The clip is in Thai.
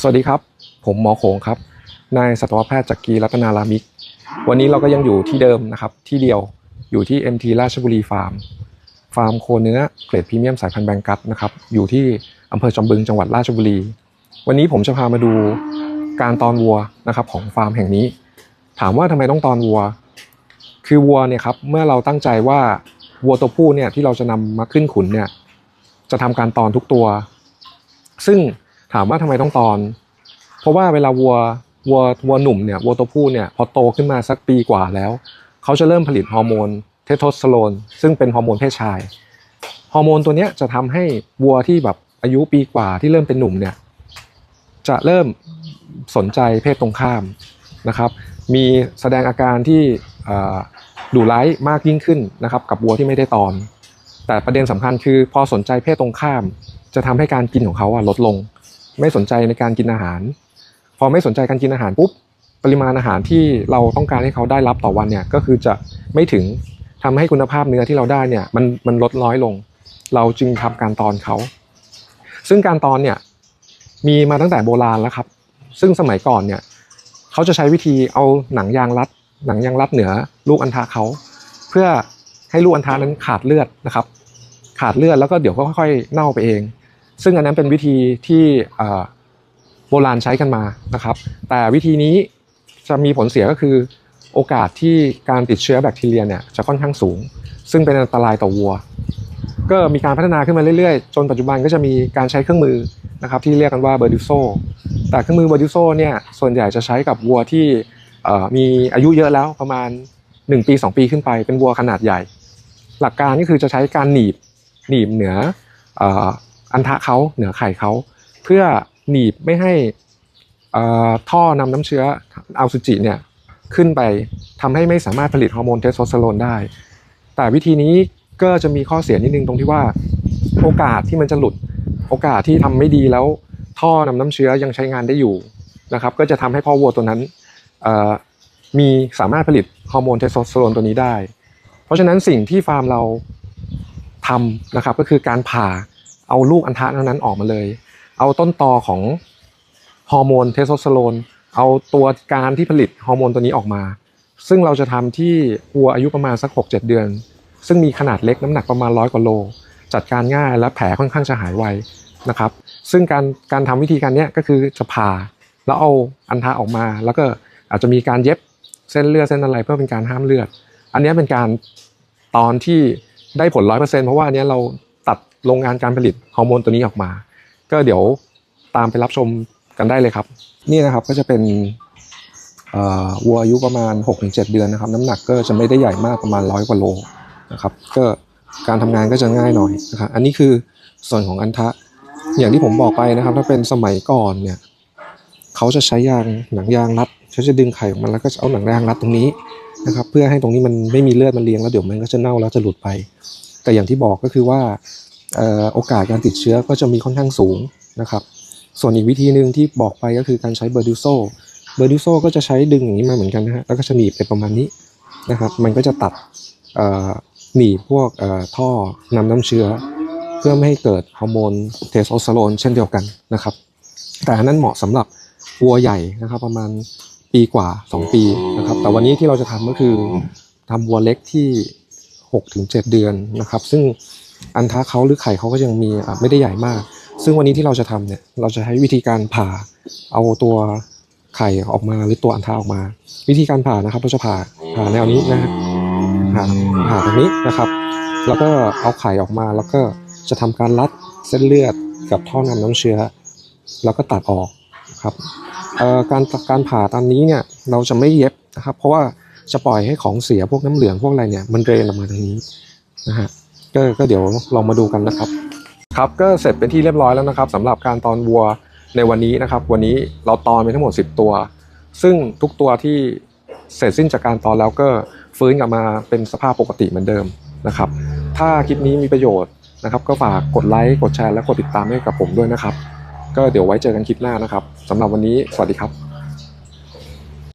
สวัสดีครับ ผมหมอโขงครับ นายสัตวแพทย์จักรีรัตนารามิก วันนี้เราก็ยังอยู่ที่เดิมนะครับ ที่เดียวอยู่ที่ MT ราชบุรีฟาร์ม ฟาร์มโคเนื้อเกรดพรีเมียมสายพันธุ์แบงกัสนะครับ อยู่ที่อำเภอจอมบึงจังหวัดราชบุรี วันนี้ผมจะพามาดูการตอนวัวนะครับของฟาร์มแห่งนี้ ถามว่าทำไมต้องตอนวัว คือวัวเนี่ยครับเมื่อเราตั้งใจว่าวัวตัวผู้เนี่ยที่เราจะนำมาขึ้นขุนเนี่ยจะทำการตอนทุกตัว ซึ่ง ถามว่าทำไมต้องตอน เพราะว่าเวลาวัววัววัวหนุ่มเนี่ยวัวตัวผู้เนี่ยพอโตขึ้นมาสักปีกว่าแล้ว เขาจะเริ่มผลิตฮอร์โมนเทสโทสเตอโรนซึ่งเป็นฮอร์โมนเพศชายฮอร์โมนตัวนี้จะทำให้วัวที่แบบอายุปีกว่าที่เริ่มเป็นหนุ่มเนี่ยจะเริ่มสนใจเพศตรงข้ามนะครับ มีแสดงอาการที่ดุร้ายมากยิ่งขึ้นนะครับ กับวัวที่ไม่ได้ตอน แต่ประเด็นสำคัญคือพอสนใจเพศตรงข้าม จะทำให้การกินของเขาลดลง ไม่สนใจในการกินอาหาร พอไม่สนใจการกินอาหารปุ๊บปริมาณอาหารที่เราต้องการให้เขาได้รับต่อวันเนี่ยก็คือจะไม่ถึงทำให้คุณภาพเนื้อที่เราได้เนี่ยมันมันลดน้อยลง เราจึงทำการตอนเขา ซึ่งการตอนเนี่ยมีมาตั้งแต่โบราณแล้วครับ ซึ่งสมัยก่อนเนี่ยเขาจะใช้วิธีเอาหนังยางรัด หนังยางรัดเหนือลูกอัณฑะเขา เพื่อให้ลูกอัณฑะนั้นขาดเลือดนะครับ ขาดเลือดแล้วก็เดี๋ยวก็ค่อยๆเน่าไปเอง ซึ่งอันนั้นเป็นวิธีที่โบราณใช้กันมานะครับ แต่วิธีนี้จะมีผลเสียก็คือโอกาสที่การติดเชื้อแบคทีเรียเนี่ยจะค่อนข้างสูง ซึ่งเป็นอันตรายต่อวัว ก็มีการพัฒนาขึ้นมาเรื่อยๆ จนปัจจุบันก็จะมีการใช้เครื่องมือนะครับที่เรียกกันว่าเบอร์ดิโซแต่เครื่องมือเบอร์ดิโซเนี่ยส่วนใหญ่จะใช้กับวัวที่มีอายุเยอะแล้วประมาณ 1 ปี 2 ปีขึ้นไปเป็นวัวขนาดใหญ่ หลักการก็คือจะใช้การหนีบหนีบเหนือ อันทะเขาเหนือไข่เขาเพื่อหนีบไม่ให้ท่อนำน้ำเชื้ออัลซูจิเนี่ยขึ้นไปทำให้ไม่สามารถผลิตฮอร์โมนเทสโทสเตอโรนได้ แต่วิธีนี้ก็จะมีข้อเสียนิดนึงตรงที่ว่าโอกาสที่มันจะหลุดโอกาสที่ทำไม่ดีแล้ว ท่อนำน้ำเชื้อยังใช้งานได้อยู่นะครับ ก็จะทำให้พ่อวัวตัวนั้นมีสามารถผลิตฮอร์โมนเทสโทสเตอโรนตัวนี้ได้ เพราะฉะนั้นสิ่งที่ฟาร์มเราทำนะครับก็คือการผ่า เอาลูกอัณฑะนั้นออกมาเลย เอาต้นตอของฮอร์โมนเทสโทสเตอโรนเอาตัวการที่ผลิตฮอร์โมนตัวนี้ออกมา ซึ่งเราจะทำที่วัวอายุประมาณสัก 6-7 เดือน ซึ่งมีขนาดเล็กน้ำหนักประมาณร้อยกว่าโล จัดการง่ายและแผลค่อนข้างจะหายไวนะครับ ซึ่งการการทำวิธีการนี้ก็คือจะผ่าแล้วเอาอันทะออกมา แล้วก็อาจจะมีการเย็บเส้นเลือดเส้นอะไรเพื่อเป็นการห้ามเลือด อันนี้เป็นการตอนที่ได้ผลร้อยเปอร์เซ็นต์เพราะว่าอันนี้เรา โรงงานการผลิตฮอร์โมนตัวนี้ออกมา ก็เดี๋ยวตามไปรับชมกันได้เลยครับ นี่นะครับก็จะเป็นวัวอายุประมาณ 6-7 เดือนนะครับ น้ำหนักก็จะไม่ได้ใหญ่มากประมาณร้อยกว่าโลนะครับก็การทำงานก็จะง่ายหน่อยนะครับอันนี้คือส่วนของอันทะอย่างที่ผมบอกไปนะครับ ถ้าเป็นสมัยก่อนเนี่ยเขาจะใช้ยางหนังยางรัดเขาจะดึงไข่ออกมาแล้วก็เอาหนังยางรัดตรงนี้นะครับ เพื่อให้ตรงนี้มันไม่มีเลือดมันเลี้ยงแล้วเดี๋ยวมันก็จะเน่าแล้วจะหลุดไป แต่อย่างที่บอกก็คือว่า โอกาสการติดเชื้อก็จะมีค่อนข้างสูงนะครับ ส่วนอีกวิธีหนึ่งที่บอกไปก็คือการใช้เบอร์ดิโซเบอร์ดิโซก็จะใช้ดึงอย่างนี้มาเหมือนกันนะฮะแล้วก็จะหนีบไปประมาณนี้นะครับ มันก็จะตัดหนีบพวกท่อนำน้ำเชื้อ เพื่อไม่ให้เกิดฮอร์โมนเทสโทสเตอโรนเช่นเดียวกันนะครับ แต่อันนั้นเหมาะสำหรับวัวใหญ่นะครับ ประมาณปีกว่า 2 ปีนะครับ แต่วันนี้ที่เราจะทำก็คือทำวัวเล็กที่6ถึง7เดือนนะครับ ซึ่ง อันท้าเขาหรือไข่เขาก็ยังมีไม่ได้ใหญ่มาก ซึ่งวันนี้ที่เราจะทำเนี่ยเราจะใช้วิธีการผ่าเอาตัวไข่ออกมาหรือตัวอันท้าออกมา วิธีการผ่านะครับ เราจะผ่าผ่าแนวนี้นะฮะผ่าผ่าตรงนี้นะครับ แล้วก็เอาไข่ออกมาแล้วก็จะทำการรัดเส้นเลือดกับท่อนำน้ำเชื้อ แล้วก็ตัดออกครับการการผ่าตอนนี้เนี่ยเราจะไม่เย็บนะครับ เพราะว่าจะปล่อยให้ของเสียพวกน้ำเหลืองพวกอะไรเนี่ยมันเรนออกมาทางนี้นะฮะ ก็ก็เดี๋ยวลองมาดูกันนะครับ ครับก็เสร็จเป็นที่เรียบร้อยแล้วนะครับสำหรับการตอนวัวในวันนี้นะครับ วันนี้เราตอนไปทั้งหมด 10 ตัว ซึ่งทุกตัวที่เสร็จสิ้นจากการตอนแล้วก็ฟื้นกลับมาเป็นสภาพปกติเหมือนเดิมนะครับ ถ้าคลิปนี้มีประโยชน์นะครับ ก็ฝากกดไลค์กดแชร์และกดติดตามให้กับผมด้วยนะครับ ก็เดี๋ยวไว้เจอกันคลิปหน้านะครับสำหรับวันนี้สวัสดีครับ